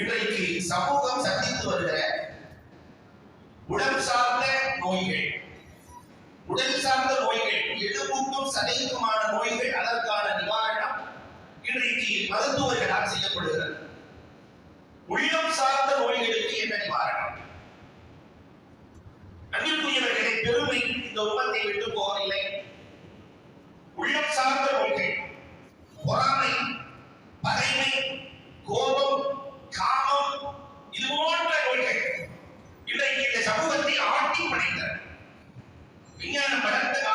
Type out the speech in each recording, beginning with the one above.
இன்றைக்கு சமூகம் சந்தித்து வருகிற உடல் சார்ந்த நோய்கள். உடல் சார்ந்த நோய்கள். எலும்புக்கும் சதைக்குமான நோய்கள் அதற்கான நிவாரணம் இன்றைக்கு மருத்துவர்களால் செய்யப்படுகிறது. உள்ளம் சார்ந்த நோய்களுக்கு என்ன நிவாரணம்? அன்பிற்குரியவர்களே பெருமை இந்த உருவத்தை விட்டு போவதில்லை உள்ளம் சார்ந்த நோய்கள். பொறாமை பகைமை கோபம் இது போன்ற நோய்கள். இன்றைக்கு இந்த சமூகத்தை ஆட்டி படைத்தன விஞ்ஞான பலத்த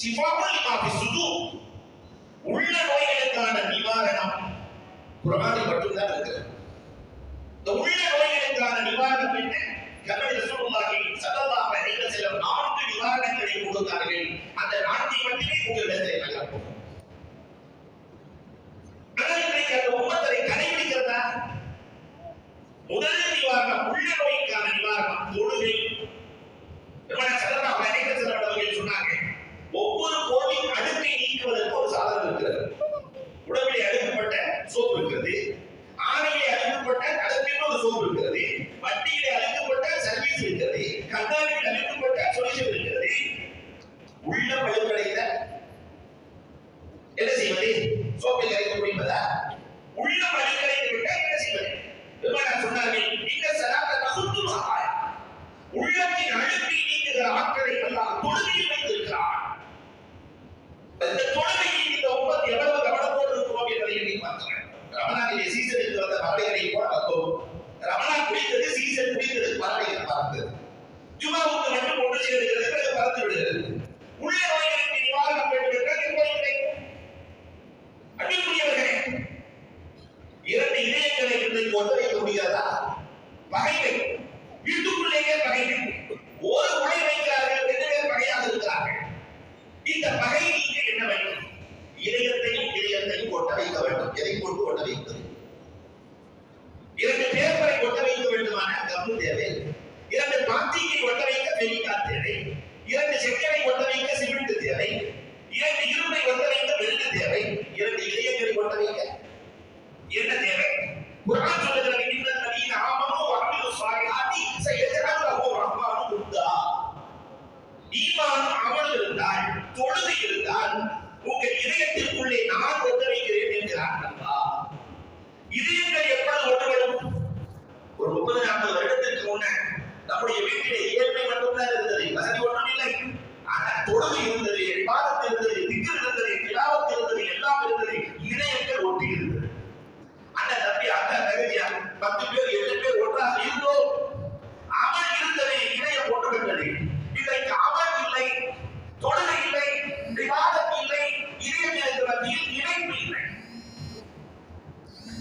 சிவாவுல் மாபி சுது. உள்ள நோய்களுக்கான நிவாரணம். குரானி மட்டும்தான் இருக்கிறது இந்த உள்ள நோய்களுக்கான நிவாரணம் என்ன? கமல் ரசூலுல்லாஹி ஸல்லல்லாஹு அலைஹி வஸல்லம் நான்கு நிவாரணங்களை கொடுத்தார்கள். அந்த நான்கை மட்டுமே உங்களிடத்தில் வழங்கும் அதற்கு அந்த உம்மத்தை கடைபிடிக்கிறதா? முதல் நிவாரணம் உள்ள நோய்க்கான நிவாரணம் தொழுகை. பெருமாள் ஸல்லல்லாஹு அலைஹி வஸல்லம் ஒவ்வொரு பொருளின் அடுக்கை நீக்குவதற்கு ஒரு சாதனம் இருக்கிறது. உடம்பிலே அடுக்கப்பட்ட சோப்பு இருக்கிறது.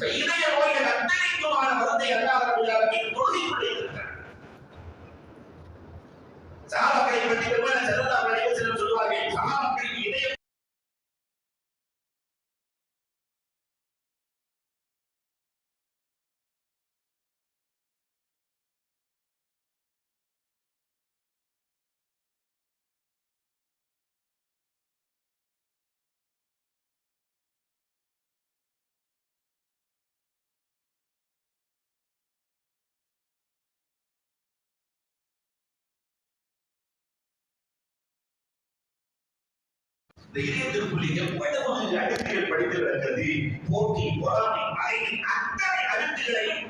இதய நோய்கள் அத்தனைக்குமான மருந்தை அல்லாத தொழுகைக்குள்ளே இருக்கிறார் சாபத்தை பற்றி இந்த இதயத்திற்குள்ளே எவ்வளவு அடுக்குகள் படித்து கிடக்கிறது போட்டி பொறாமை பகை அத்தனை அடுக்குகளையும்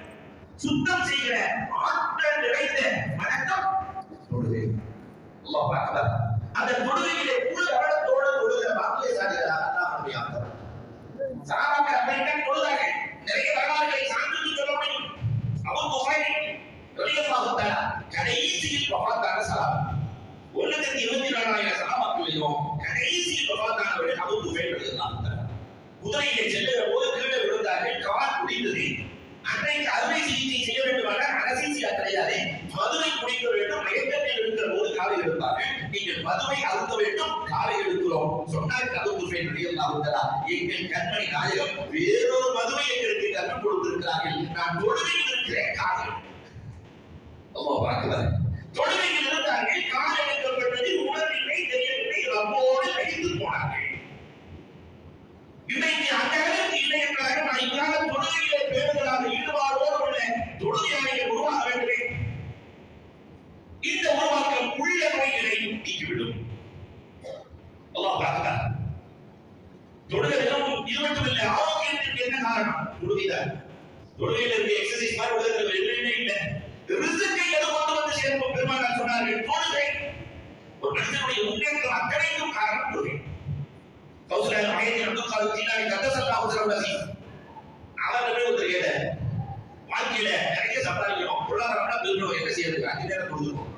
சுத்தம் செய்கிற ஆற்றல் நிறைந்த வணக்கம். தொழுகை அல்லாஹ் அக்பர் அந்த தொழுகையிலே முழு கவனத்தோடு தொழுகிற பாக்கியசாலிகளாக தான் நம்மை ஆக்குவார் சகாபாக்கள் அப்படித்தான் தொழுதார்கள் நிறைய வரலாறுகளை சான்றுக்கு சொல்ல முடியும். அவர் புகாரி ரலியல்லாஹு தஆலா கடைசியில் வஃபாத்தான சலாம் ஒரு லட்சத்தி இருபத்தி நாலாயிரம் சகாபாக்களையும் கடைசி வஃபாத்தானவர்கள் அபு துஃபைல் ரலியல்லாஹு குதிரையிலே செல்லுகிற போது கீழே விழுந்தார்கள் கால் குடிந்தது அன்றைக்கு அறுவை சிகிச்சை செய்ய வேண்டுமான அனசீசியா கிடையாது மதுவை குடிக்க வேண்டும் மயக்கத்தில் இருக்கிற போது காலை எடுப்பார்கள் நீங்கள் மதுவை அறுக்க வேண்டும் காலை எழுக்கிறோம் சொன்னார்கள் அபு துஃபைல் ரலியல்லாஹு எங்கள் கண்மணி நாயகம் வேறொரு மதுவை எங்களுக்கு கற்றுக் கொடுத்திருக்கிறார்கள். நான் தொழுகையில் இருக்கிறேன் காலை அம்மா பார்க்கிறார் தொழுகையில் இருந்தார்கள் காலை எடுக்கப்பட்டது உணர்வில்லை தெரியவில்லை. ரப்போடு கழித்து போனார்கள். இன்றைக்கு அந்த அளவுக்கு இல்லை என்றாக நான் இல்லாத தொழுகையிலே பேருதலாக ஈடுபாடோடு உள்ள தொழுகையாளிகள் உருவாக வேண்டுமே. இந்த உருவாக்கம் உள்ள நோய்களை நீக்கிவிடும். அல்லாஹ் பார்க்கிறார் தொழுகையிலும் இது மட்டும் இல்லை ஆரோக்கியத்திற்கு என்ன காரணம்? தொழுகைதான் தொழுகையில் இருக்க எக்ஸசைஸ் மாதிரி உலகத்தில் எதுவுமே இல்லை. ரிசுக்கை எது கொண்டு வந்து பெருமானார் சொன்னார்கள் தொழுகை ஒரு மனிதனுடைய முன்னேற்றம் அத்தனைக்கும் காரணம் தொழுகை கௌசல்யா ஆயிரத்தி ரெண்டு காலம் தீனாடி கத்தசல்லா வாழ்க்கையில நிறைய சம்பாதிக்கணும் பொருளாதாரம்னா பெருக்கணும் என்ன செய்யறது? அஞ்சு நேரம் கொடுத்துருவோம்.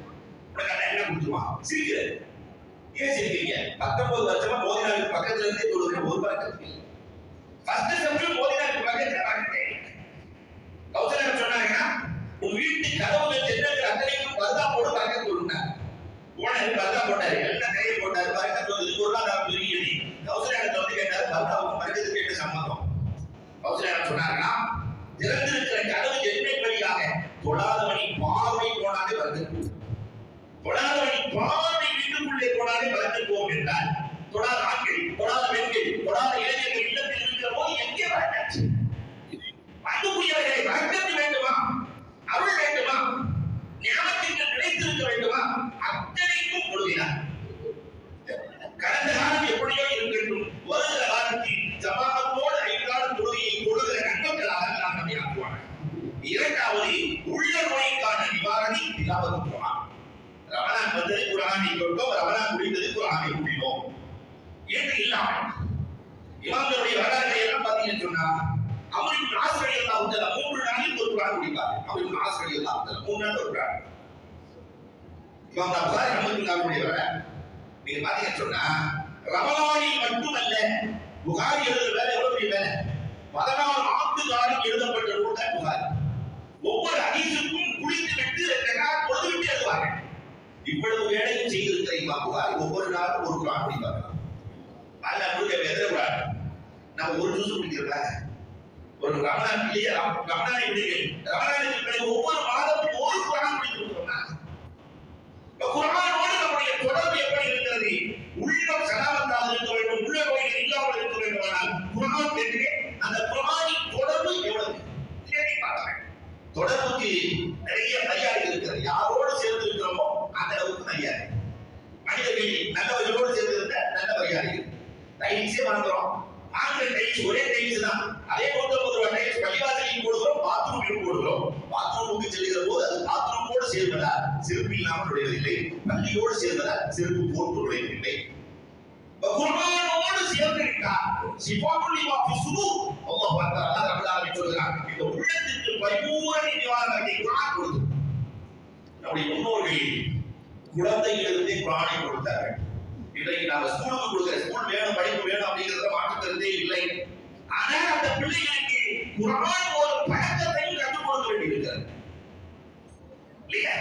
உனக்கு என்ன கொடுத்துருவான் சிரிக்கிறாரு ஏன் சிரிக்கிறீங்க? பத்தொன்பது வருஷமா மோதினாருக்கு பக்கத்துல இருந்தே தொழுகிற ஒரு பழக்கத்துக்கு ஃபர்ஸ்ட் சப்ஜெக்ட் மோதினாருக்கு பக்கத்துல उम्मीद दिखा दो இரண்டாவது உள்ள நோய்க்கான நிவாரணி இல்லாமல் குரான் ரமணான் வந்தது குரானை கொண்டோம் ரமணான் முடிந்தது குரானை முடினோம் என்று இல்லாமல்? இவங்களுடைய வரலாறுகளை எல்லாம் பார்த்தீங்கன்னு சொன்னா அவருக்கு ஆசிரியர் எல்லாம் உண்டல மூன்று நாளில் ஒரு குரான் முடிப்பார் அவருக்கு ஆசிரியர் எல்லாம் உண்டல மூணு நாள் ஒரு குரான். இவங்க இமாம் புகாரி ரஹ்மத்துல்லாஹி வர நீங்க பாத்தீங்கன்னு சொன்னா ரமலானில் மட்டுமல்ல புகாரி எழுதுற வேலை எவ்வளவு பெரிய வேலை? பதினாறு ஆண்டு காலம் எழுதப்பட்ட நூல் தான் புகாரி. ஒவ்வொரு ஹதீஸுக்கும் குளித்து விட்டு ரெக்கார்ட் பொழுது விட்டு எழுதுவாங்க இவ்வளவு வேலையும் செய்திருக்கிற இமாம் ஒவ்வொரு நாளும் ஒரு குரான் படிப்பார்கள் அல்ல முழுக்க எதிர குரான்? நம்ம ஒரு ஜூஸ் குடிக்கிறதா ஒரு ரமணான் இல்லையா? ரமணானை விடுங்கள். ரமணானுக்கு பிறகு ஒவ்வொரு மாதமும் ஒரு குரான் குடிக்கிறோம்னா குரானோடு நம்முடைய தொடர்பு எப்படி இருக்கிறது? உள்ளம் சதாவந்தால் தொடர்புக்கு நிறைய நையாடி இருக்கிறது. யாரோடு சேர்ந்து இருக்கிறோமோ அந்த அளவுக்கு நையாடி மனிதர்கள் நல்லவர்களோடு சேர்ந்து இருந்த நல்ல மரியாதை டைம்ஸே மறந்துடும் வாங்குற டைல்ஸ் ஒரே டைல்ஸ் தான். அதே போன்ற ஒரு டைல்ஸ் பள்ளிவாசலையும் போடுகிறோம் பாத்ரூமில் போடுகிறோம். பாத்ரூமுக்கு செல்கிற போது அது பாத்ரூமோடு சேர்வதால் செருப்பு இல்லாமல் நுழைவதில்லை. பள்ளியோடு சேர்வதால் செருப்பு போட்டு நுழைவதில்லை. குர்ஆனோடு சேர்ந்து விட்டார் சிஃபாத்துல் லிமா அல்லாஹ் பார்த்தா அல்லாஹ் ரப்பல் ஆலமீன் சொல்கிறார் இந்த உள்ளத்திற்கு பரிபூரண நிவாரணத்தை குர்ஆன் கொடுத்து. நம்முடைய முன்னோர்கள் குழந்தையிலிருந்தே குர்ஆனை கொடுத்தார்கள். இன்றைக்கு நாம ஸ்கூலுக்கு கொடுக்கிற ஸ்கூல் வேணும் படிப்பு வேணும் அப்படிங்கிறத மாற்று இல்லை. ஆனால் அந்த பிள்ளைகளுக்கு குரான் ஒரு பழக்கத்தையும் கற்றுக் கொடுக்க வேண்டியிருக்கிறது. இல்லையா?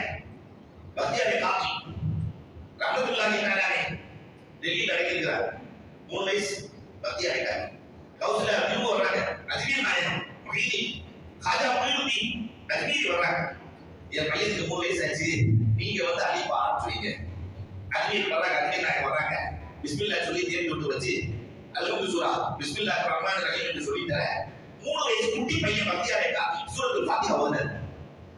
பக்தியாரை காக்கி ரஹமத்துல்லாஹி தஆலாவே டெல்லியில் அடைக்கிறார் மூணு வயசு பக்தி அடைக்காங்க கௌசல்யா திரும்ப வர்றாங்க. அஜ்மீர் நாயகம் மகிதி காஜா முனிருத்தி அஜ்மீர் வர்றாங்க. என் பையனுக்கு மூணு வயசு ஆச்சு. நீங்க வந்து அழிப்பா ஆரம்பிச்சுவீங்க அஜ்மீர் வர்றாங்க. அஜ்மீர் நாயகம் வர்றாங்க. பிஸ்மில்லா சொல்லி தேர்ந்து விட்டு வச்சு அல்ஹம்து சூரா பிஸ்மில்லா ரஹ்மான் ரஹீம் என்று சொல்லி தர மூணு வயசு குட்டி பையன் பக்தி அடைக்கா சூரத்துல் ஃபாத்திஹா ஓதுனார்.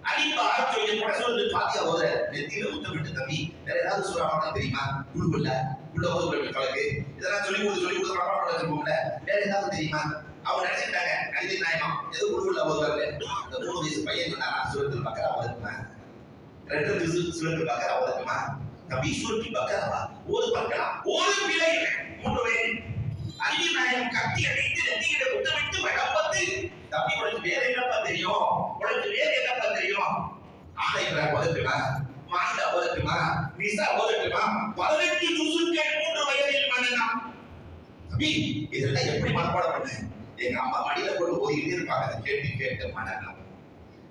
அலிப்பா சொல்லி நீங்க கூட சொல்றது பாத்தியா ஓத நெத்தியில முத்தமிட்டு தம்பி வேற ஏதாவது சூறாவளி தெரியுமா? குழுக்குள்ள உள்ள ஓதுற கணக்கு இதெல்லாம் சொல்லி கொடுத்து சொல்லி கொடுத்து மனப்பாடம் வச்சிருப்போம்ல வேற ஏதாவது தெரியுமா? அவங்க நினைச்சிட்டாங்க கல்வி நாயகம் எது குழுக்குள்ள ஓதுறாரு அந்த மூணு வயசு பையன் சொன்னாரா சுரத்தில் பக்கரா ஓதுமா ரெண்டு வயசு சுரத்தில் பக்கரா ஓதுமா தம்பி சுரத்தில் பக்கரா ஓது பார்க்கலாம். ஓது பிள்ளை. மூன்று வயது அறிவி நாயகம் கத்தி அடித்து நெத்தியில முத்தமிட்டு வளப்பத்து தம்பி உனக்கு வேற என்னப்பா தெரியும்? உனக்கு வேற என்னப்பா தெரியும்? ஆலைகளை ஒதுக்குமா மாண்டா ஒதுக்குமா நிசா ஒதுக்குமா பதினெட்டு ஜூசுக்கள் மூன்று வயதில் மன்னனா? தம்பி இதெல்லாம் எப்படி மனப்பாடம் பண்ண? எங்க அம்மா மடியில கொண்டு ஓதிக்கிட்டே இருப்பாங்க அதை கேட்டு கேட்டு மனநம்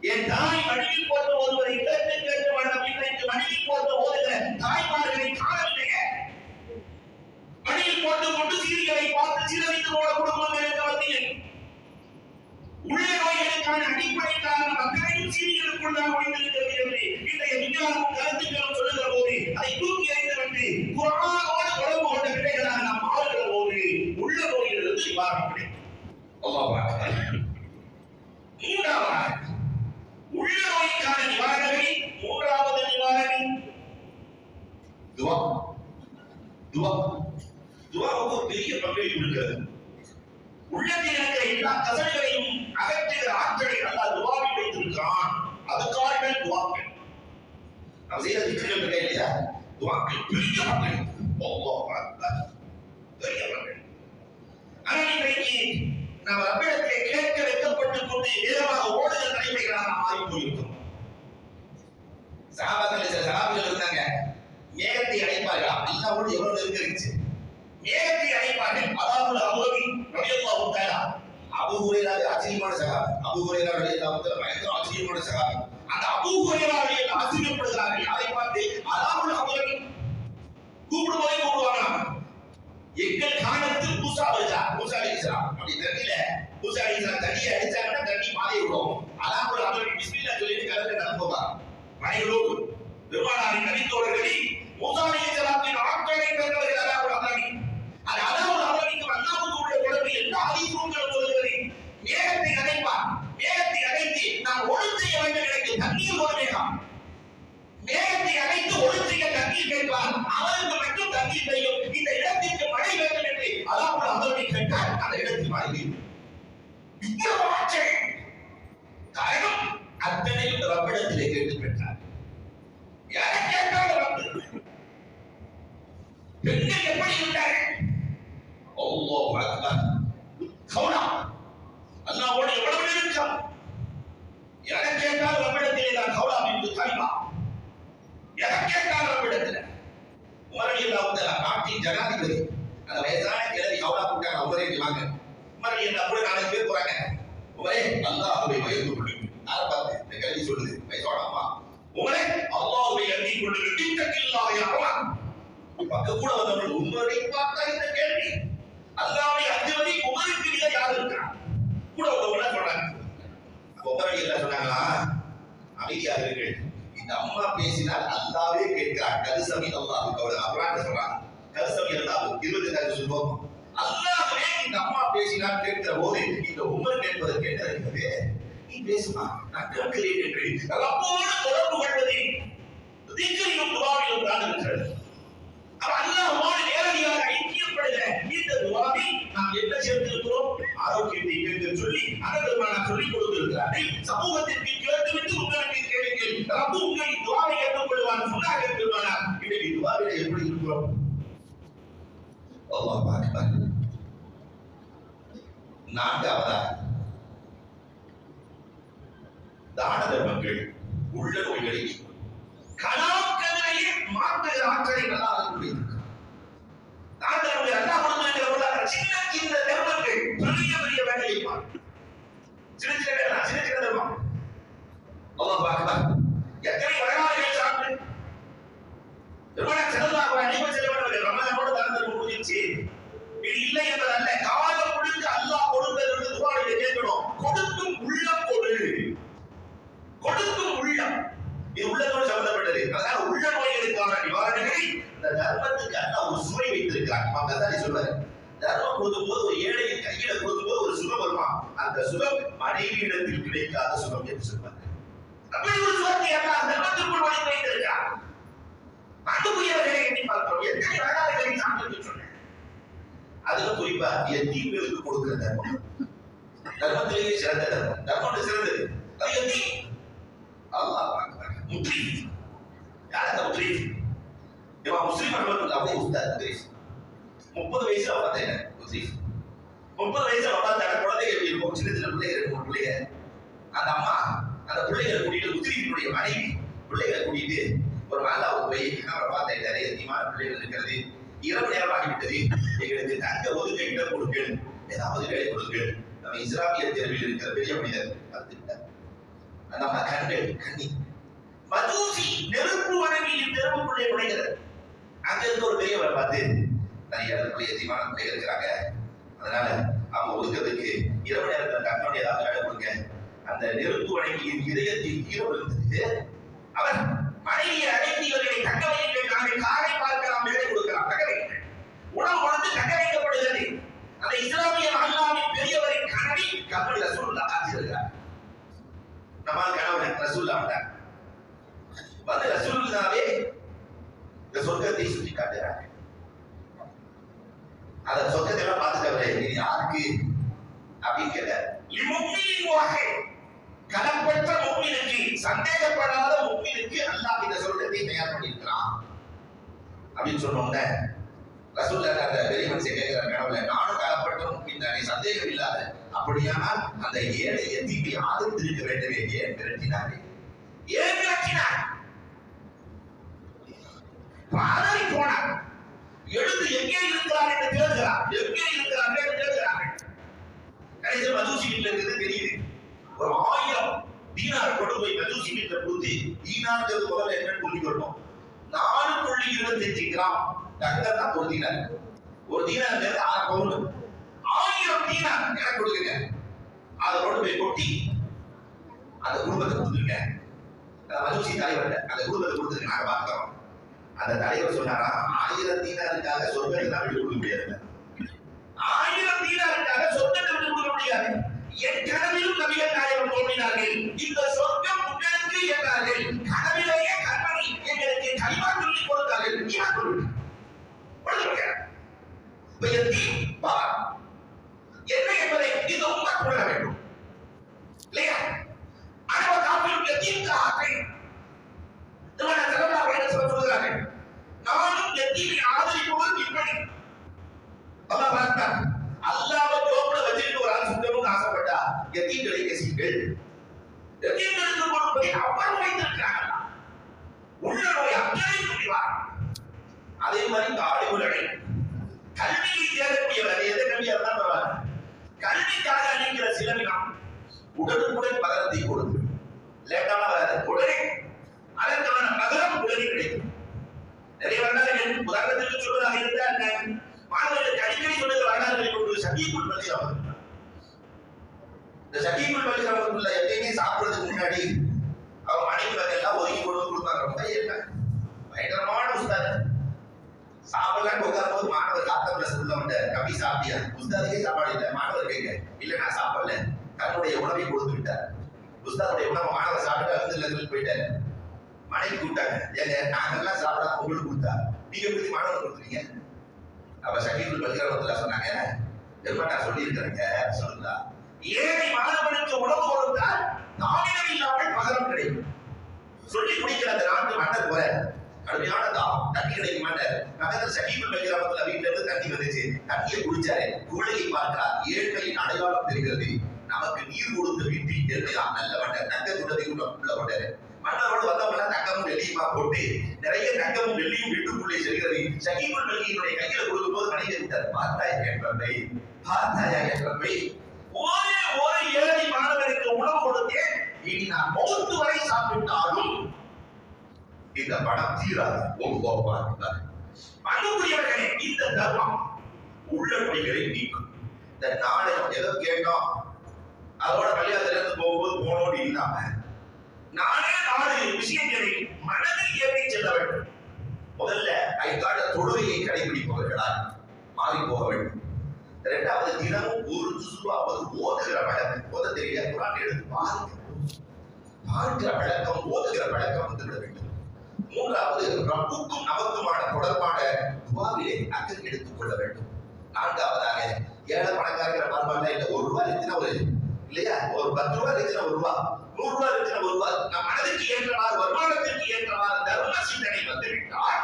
என் தாய் மடியில் போட்டு ஒருவரை கேட்டு கேட்டு மன்னம் இன்றைக்கு மடியில் போட்டு ஓதுகிற தாய்மார்களை காணவில்லைங்க மடியில் போட்டு கொண்டு சீர்களை பார்த்து சீரழித்து போட குடும்பம் எனக்கு வந்தீங்க சீரியலுக்குள்ளாக ஒளிந்திருக்கிறது என்று இன்றைய விஞ்ஞானம் கருத்துக்களும் சொல்லுகிற போது அதை தூக்கி எறிந்துவிட்டு குரானோடு உறவு கொண்ட பிள்ளைகளாக நாம் மாறுகிற போது உள்ள நோயிலிருந்து நிவாரணம் கிடைக்கும் மூன்றாவதாக உள்ள நோய்க்கான நிவாரணை மூன்றாவது நிவாரணி துவா. துவா. துவாவுக்கு ஒரு பெரிய பங்களிப்பு இருக்கிறது. உள்ளத்தில் இருக்கிற எல்லா கசடுகளையும் நம்ம செய்யற திக்குகள் இருக்க இல்லையா துவாக்கள் பெரிய பங்களிப்பு அல்லாஹ் பெரிய பங்களிப்பு ஆனால் இன்றைக்கு நம்ம ரப்பிடத்திலே கேட்க வைக்கப்பட்டுக் கொண்டு வேகமாக ஓடுகிற தலைமைகளாக நாம் ஆகி போயிருக்கிறோம் சகாபாக்கள் சில சகாபிகள் இருந்தாங்க மேகத்தை அடைப்பார்கள் கூட எவ்வளவு நெருங்க மேகத்தை அடைப்பார்கள் அதாவது அபுரவி ரவியல்லா உண்டாரா அபு ஹுரைரா ஆச்சரியமான சகாபி அபு ஹுரைரா ரலியல்லாஹு தஆலா பயங்கர ஆச்சரியமான சகாபி அந்த அபூ ஹுரைரா ஆச்சரியப்படுகிறார்கள் அதை பார்த்து அதாவது அவர்கள் கூப்பிடும் போதே கூப்பிடுவாங்க. எங்கள் காலத்தில் மூசா வருதா மூசா அலிஸ்லாம் அப்படி தண்ணியில மூசா அலிஸ்லாம் தண்ணியை அடிச்சாங்கன்னா தண்ணி மாறி விடும். பக்க கூட வந்தவர்கள் உமரை பார்த்தா இந்த கேள்வி அல்லாவை அஞ்சுவதை உமருக்கு நிகழ யார் இருக்கா? கூட வந்தவங்க சொல்றாங்க. உமரை என்ன சொன்னாங்களா? அமைதியாக இருக்கு இந்த அம்மா பேசினால் அல்லாவே கேட்கிறார். கருசமி அல்லாஹ் கவலை அப்புறம் சொல்றாங்க. கருசமி அல்லாஹ் இருபத்தி நாலு சொல்வோம் அல்லாவே இந்த அம்மா பேசினால் கேட்கிற போது இந்த உமர் கேட்பது கேட்டிருக்கிறது நீ பேசுமா? நான் கேட்கிறேன் என்று. அப்போது தொடர்பு கொள்வதை. திக்கிலும் துவாவிலும் தான் இருக்கிறது அப்ப நேரடியாக ஐக்கியப்படுகிற இந்த நாம் என்ன சேர்த்திருக்கிறோம்? ஆரோக்கியத்தை சொல்லி அதற்கான சொல்லிக் கொடுத்திருக்கிறார்கள். சமூகத்திற்கு கேட்டுவிட்டு உங்களுக்கு கேளுங்கள். ரப்பு உங்களை துவாவை ஏற்றுக்கொள்வான் சொன்னாக இருக்கிறார் இன்றைக்கு துவாவில எப்படி இருக்கிறோம்? அல்லாஹ் அக்பர். நான்காவதா? தான தர்மங்கள் உள்ள நோய்களை இருக்கிறாங்க வைத்திருக்கிறார் இமாம் கசாலி சொல்றாரு தர்மம் கொடுக்கும் போது ஒரு ஏழையின் கையில கொடுக்கும் போது ஒரு சுகம் வருமா? அந்த சுகம் மனைவி இடத்தில் கிடைக்காத சுகம் என்று சொல்வாங்க. அப்படி ஒரு சுகத்தை எல்லாம் தர்மத்திற்குள் ஒளி வைத்திருக்கிறார். அன்புக்குரியவர்களை எண்ணி பார்க்கிறோம். எத்தனை வரலாறுகளை சாப்பிட்டு சொன்னேன்? அதுல குறிப்பா எத்தீம்களுக்கு கொடுக்கிற தர்மம். தர்மத்திலேயே சிறந்த தர்மம். தர்மம் சிறந்தது. அது எத்தி அல்லாஹ் முற்றி யார் அந்த முற்றி இவன் முஸ்லீம் அனுபவத்தில் அப்படியே உஸ்தாத் முத்ரி முப்பது வயசுல பார்த்தேன் முப்பது வயசுல பார்த்தா குழந்தைங்க எப்படி இருக்கும்? சின்ன சின்ன பிள்ளைங்க இருக்கும் பிள்ளைங்க அந்த அம்மா அந்த பிள்ளைகளை கூட்டிட்டு முஸ்லீமினுடைய மனைவி பிள்ளைகளை கூட்டிட்டு ஒரு மாலாவுக்கு போய் அவரை பார்த்தேன் நிறைய அதிகமான பிள்ளைகள் இருக்கிறது. இரவு நேரம் ஆகிவிட்டது. எங்களுக்கு தங்க ஒதுக்க இடம் கொடுங்கள். ஏதாவது வேலை கொடுங்கள். நம்ம இஸ்லாமிய தேர்வில் இருக்கிற பெரிய மனிதர். பார்த்துட்டார் அந்த அம்மா கண்கள் கண்ணி மதூசி நெருப்பு வணங்கி தெருவுக்குள்ளே நுழைகிறது அங்க இருந்து ஒரு பெரியவரை பார்த்து நிறைய இடத்துல எதிமான பிள்ளைகள் இருக்கிறாங்க. அதனால அவங்க ஒதுக்கிறதுக்கு இரவு நேரத்தில் தங்களுடைய ஏதாவது வேலை கொடுங்க அந்த நெருப்பு வழங்கியின் இதயத்தில் கீழே இருந்தது அவர் மனைவியை அழைத்து இவர்களை தக்க வையுங்கள் நாங்கள் காரை பார்க்கலாம் வேலை கொடுக்க தக்க வையுங்கள் உணவு கொடுத்து தக்க வைக்கப்படுகிறது அந்த இஸ்லாமிய மகல்லாவின் பெரியவரின் கனவி கபடி ரசூல்லா ஆகியிருக்கிறார் நம்ம கணவன் ரசூல்லா வந்தார் வந்து ரசூலுல்லாவே இந்த சொர்க்கத்தை சுட்டி காட்டுறாங்க அந்த சொர்க்கத்தை எல்லாம் பார்த்துட்டவரே இது யாருக்கு அப்படின்னு கேட்டார் இம்முக்மியின் வாகை கலப்பற்ற முக்மினுக்கு சந்தேகப்படாத முக்மினுக்கு அல்லாஹ் இந்த சொர்க்கத்தை தயார் பண்ணியிருக்கிறான். அப்படின்னு சொன்ன உடனே ரசூல்லா அந்த பெரிய மனுஷன் கேட்கிற கனவுல நானும் கலப்பற்ற முக்மின் தானே சந்தேகம் இல்லாத. அப்படியானால் அந்த ஏழை எத்திக்கு ஆதரித்திருக்க வேண்டுமே ஏன் திரட்டினாரே? ஏன் விரட்டினார் பாதறி போனார். எழுந்து எங்கே இருக்கிறார் என்று தேடுகிறார் எங்கே இருக்கிறார் என்று தேடுகிறார்கள் கடைசி மதுசி இருக்கிறது தெரியுது ஒரு ஆயிரம் தீனார் கொண்டு போய் மதுசி வீட்டுல தீனாங்கிறது தீனார்ங்கிறது முதல்ல என்னன்னு புரிஞ்சுக்கணும் நாலு புள்ளி இருபத்தஞ்சு கிராம். தங்கம் தான் ஒரு தீனா இருக்கு. ஒரு தீனார் ஆறு பவுன். ஆயிரம் தீனா எனக்கு கொடுக்குங்க அதை கொண்டு போய் கொட்டி அந்த குடும்பத்தை கொடுத்துருங்க. மகிழ்ச்சி தலைவர் அந்த குடும்பத்தை கொடுத்துருங்க. நாங்க பார்க்கிறோம். அந்த தலைவர் சொன்னாரா ஆயிரம் தீனாருக்காக சொர்க்கத்தை நான் விட்டு கொடுக்க முடியாது. ஆயிரம் தீனாருக்காக சொர்க்கத்தை விட்டு கொடுக்க முடியாது. என் கனவிலும் நபிகள் நாயகம் தோன்றினார்கள். இந்த அதே மாதிரி இந்த ஆடிவுகளை கல்வியை தேடக்கூடியவர் எதை கல்வியாக தான் இருந்தாலும் கல்விக்காக அளிக்கிற சிலவினம் உடனுக்குடன் பகரத்தை கொடுத்து லேட்டான வராது. உடனே அதற்கான பகரம் உடனே கிடைக்கும். நிறைய வரலாறுகள் உதாரணத்திற்கு சொல்வதாக இருந்தால் மாணவர்களுக்கு அடிக்கடி சொல்லுகிற வரலாறுகளில் ஒன்று சத்தியக்குள் பள்ளி அவர்கள் இந்த சத்தியக்குள் பள்ளி அவர்களுக்குள்ள எப்பயுமே சாப்பிடுறதுக்கு முன்னாடி அவங்க மனைவி வகையெல்லாம் ஒதுக்கி கொண்டு கொடுப்பாங்க. ரொம்ப என்ன பயங்கரமான உஸ்தாது. சாப்பிடலாம் உட்காரும் போது மாணவர் சாப்பிட்ட சொல்ல உள்ள வந்து கம்மி சாப்பிட்டியா? உஸ்தாதுக்கே சாப்பாடு இல்லை. மாணவர் கேட்க இல்ல நான் சாப்பிடல. தன்னுடைய உணவை கொடுத்து விட்டார். உஸ்தாதுடைய உணவை மாணவர் சாப்பிட்டு அழுந்து போயிட்டார். மனைவி கூப்பிட்டாங்க ஏங்க நாங்கெல்லாம் சாப்பிடாம உங்களுக்கு கொடுத்தா? நீங்க எப்படி மாணவர் கொடுத்துறீங்க அப்ப சகிபுல் பல்கரத்துல சொன்னாங்க பெருமா நான் சொல்லியிருக்கிறேங்க. சொல்லுங்களா. ஏழை மாணவனுக்கு உணவு கொடுத்தால் நாளிடம் இல்லாமல் பகரம் கிடைக்கும். சொல்லி குடிக்கிற அந்த நாட்டு மன்னர் போற கடுமையானதா? தண்ணி கிடைக்க மாட்டார். பக்கத்துல சகிபுல் பல்கரத்துல வீட்டுல இருந்து தண்ணி வந்துச்சு தண்ணியை குடிச்சாரு. குழலையை பார்க்கிறார். ஏழ்மையின் அடையாளம் தெரிகிறது. நமக்கு நீர் கொடுத்த வீட்டில் ஏழ்மைதான் நல்ல மன்னர் தங்க குடத்தை உள்ள உள்ள மன்னரோடு வந்தவங்க தங்கமும் வெள்ளியுமா போட்டு நிறைய தங்கமும் வெள்ளியும் வீட்டுக்குள்ளே செல்கிறது. சகிபுல் வெள்ளியினுடைய கையில கொடுக்கும் போது மனைவி விட்டார் பார்த்தாய் என்றவை பார்த்தாயா என்றவை ஒரே ஒரு ஏழை மாணவருக்கு உணவு கொடுத்தேன். இனி நான் மௌத்து வரை சாப்பிட்டாலும் இந்த பணம் தீராது. ஒவ்வொரு அன்புக்குரியவர்களே இந்த தர்மம் உள்ள குடிகளை நீக்கும். இந்த நாணயம் எதை கேட்டோம்? அதோட கல்யாணத்துல இருந்து போகும்போது போனோடு இல்லாம நானே நாலு விஷயங்களை மனதில் ஏற்றி செல்ல வேண்டும். முதல்ல ஐந்தாண்ட தொழுகையை கடைபிடிப்பவர்களால் மாறி போக வேண்டும். இரண்டாவது தினமும் ஒரு ஜுசுவாவது ஓதுகிற பழக்கம். ஓத தெரியல குரான் எடுத்து பாருங்க. பார்க்கிற பழக்கம் ஓதுகிற பழக்கம் வந்துவிட வேண்டும். மூன்றாவது ரப்புக்கும் நமக்குமான தொடர்பான துவாவிலே அக்கறை எடுத்துக் கொள்ள வேண்டும். நான்காவதாக ஏழை பணக்காரங்கிற பார்ப்பாங்க இல்ல ஒரு ரூபாய் இருந்துச்சுன்னா ஒரு இல்லையா? ஒரு பத்து ரூபாய் இருந்துச்சுன்னா ஒரு ரூபாய் நூறு ரூபாய் இருந்துச்சுன்னா ஒரு ரூபாய் நம் மனதிற்கு ஏற்றவாறு வருமானத்திற்கு ஏற்றவாறு தர்ம சிந்தனை வந்துவிட்டால்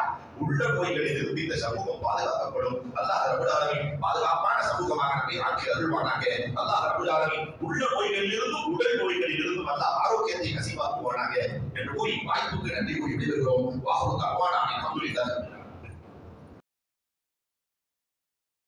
உள்ள நோய்களில் இருந்து இந்த சமூகம் பாதுகாக்கப்படும். அல்லாஹ் ரபுல் பாதுகாப்பான சமூகமாக நம்மை ஆக்கி அருள்வானாக. அல்லாஹ் ரபுல் உள்ள நோய்களில் இருந்தும் உடல் நோய்களில் இருந்தும் அல்லாஹ் ஆரோக்கியத்தை நசிவாக்குவானாக. என்று கூறி வாய்ப்புக்கு நன்றி கூறி விடுகிறோம் வாகுதா